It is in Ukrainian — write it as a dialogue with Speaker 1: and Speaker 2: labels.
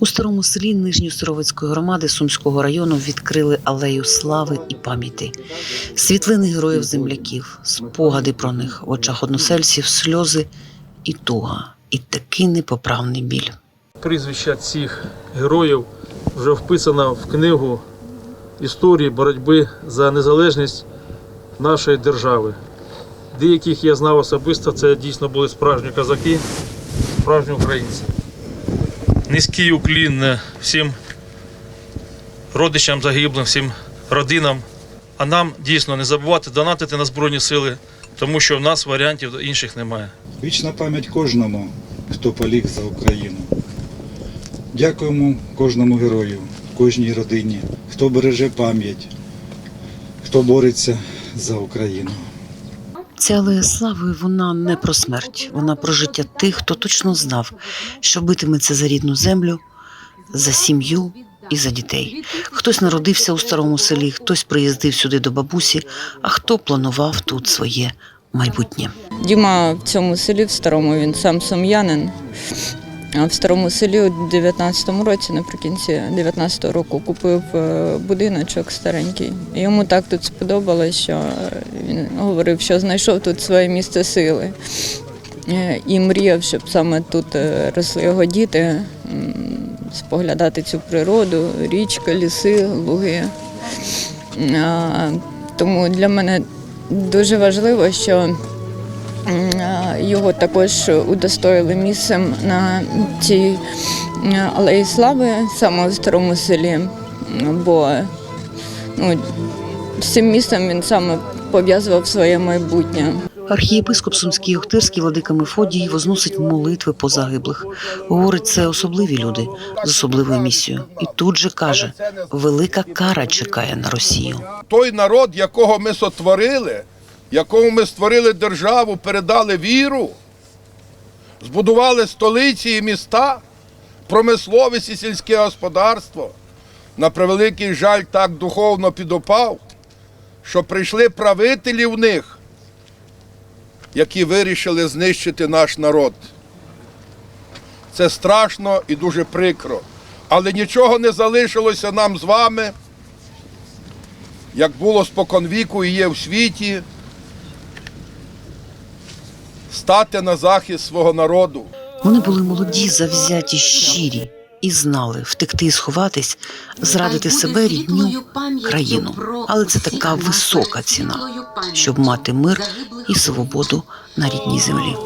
Speaker 1: У старому селі Нижньосоровицької громади Сумського району відкрили алею слави і пам'яті. Світлини героїв земляків, спогади про них в очах односельців, сльози і туга, і такий непоправний біль.
Speaker 2: Прізвища цих героїв вже вписано в книгу історії боротьби за незалежність нашої держави. Деяких я знав особисто, це дійсно були справжні козаки, справжні українці. Низький уклін е, всім родичам загиблим, всім родинам. А нам дійсно не забувати донатити на Збройні Сили, тому що в нас варіантів інших немає.
Speaker 3: Вічна пам'ять кожному, хто поліг за Україну. Дякуємо кожному герою, кожній родині, хто береже пам'ять, хто бореться за Україну.
Speaker 1: Ця алея слави вона не про смерть, вона про життя тих, хто точно знав, що битиметься за рідну землю, за сім'ю і за дітей. Хтось народився у старому селі, хтось приїздив сюди до бабусі, а хто планував тут своє майбутнє.
Speaker 4: Діма в цьому селі, в старому, він сам сум'янин. В старому селі у 19-му році, наприкінці 19-го року, купив е, будиночок старенький. Йому так тут сподобалось, що він говорив, що знайшов тут своє місце сили. Е, І мріяв, щоб саме тут е, росли його діти, споглядати цю природу, річка, ліси, луги. Тому для мене дуже важливо, що його також удостоїли місцем на цій алеї слави, саме в старому селі. Бо ну, з цим місцем він саме пов'язував своє майбутнє.
Speaker 1: Архієпископ Сумський Охтирський владика Мефодій возносить молитви по загиблих. Говорить, це особливі люди з особливою місією. І тут же каже: велика кара чекає на Росію.
Speaker 5: той народ, якого ми сотворили, якому ми створили державу, передали віру, збудували столиці і міста, промисловість і сільське господарство. На превеликий жаль, так духовно підопав, що прийшли правителі в них, які вирішили знищити наш народ. Це страшно і дуже прикро. Але нічого не залишилося нам з вами як було споконвіку і є в світі, стати на захист свого народу.
Speaker 1: Вони були молоді, завзяті, щирі і знали втекти і сховатись, зрадити себе, рідню, країну. Але це така висока ціна, щоб мати мир і свободу на рідній землі.